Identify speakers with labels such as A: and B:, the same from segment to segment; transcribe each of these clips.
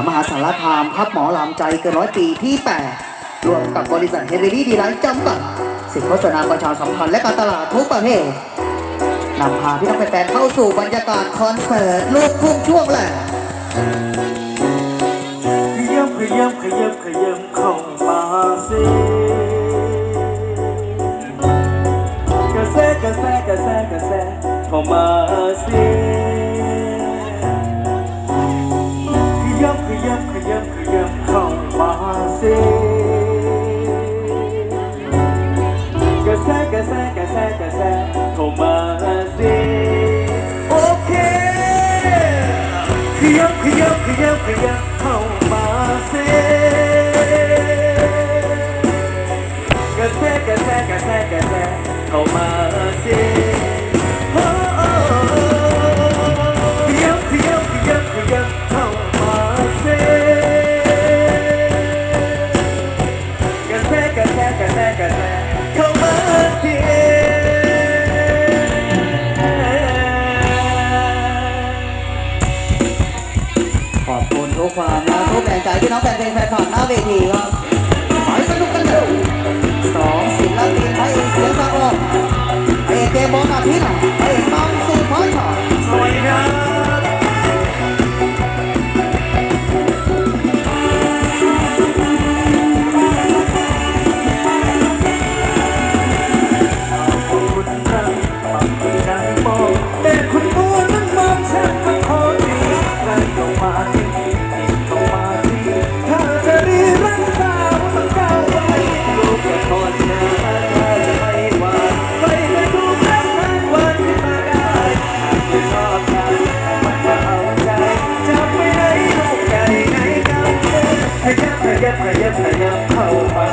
A: ามหาสารคามครับหมอลำใจเกินร้อยปีที่ 8 รวมกับบริษัทเฮเวรี่ดีไลท์จำกัดสิ่งโฆษณาประชาสัมพันธ์และการตลาดทุกประเภทนำพาพี่น้องแฟนเข้าสู่บรรยากาศคอนเสิร์ตลูกทุ่งช่วงแห
B: ละขยับขยับขยับขยับเข้ามาสิกระแสกระแสกระแสกระแสเข้ามาสิ Kia, kia, kia, kia, kia, oh. ขอบ
A: คุณทุกความรักทุกแรงใจที่น้องแฟนเพลงแฟนคลับหน้าเวทีครับขอให้สนุกกันเถอะสองศิลปินไทยเสียงสะอลนเอกเกมบอลกับพี่หน่อยเอกน้องสุพร
B: สวัสดีครับ I up, hurry up, hold my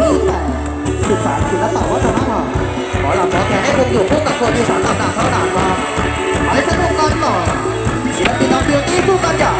B: นี่แต่ศึกษาศิลปะวัฒนธรรมขอลำขอแทนให้คนอยู่พวกตะโกนดีสารต่างๆเท่าด่านมาไปสนุกกันต่อศิลปินน้องเดียวที่สู้กันอย่าง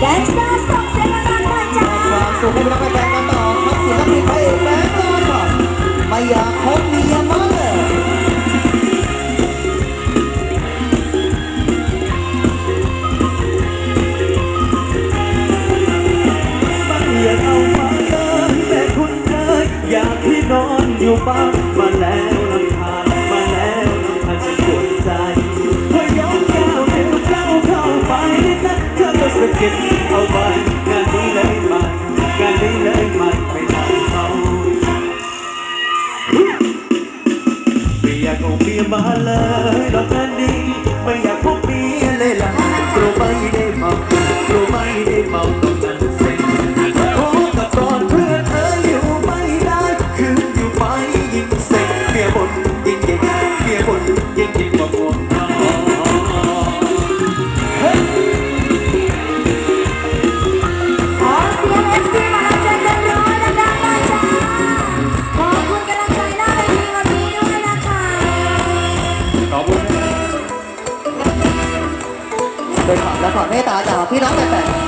B: แดนเซอส่งเสียงดังหน่จ้าความสุขให้รับประทากันต่อครับ
A: ศิลปินพระเอกแบงค์ก่อไม่อยา
C: กคบมียมากเลยอยากที่นอนอยู่
B: บ้านมาน เก็บเอาไว้งานนี้เลยมางานนี้เลยมันไม่ได้เขาไม่อยากเอาเมียมาเลยดอกนั้นนี้ไม่อยากพบเมียเลยล่ะกลัวไม่ได้เมากลัวไม่ได้เมา
A: 旁边打扫，非常的粉。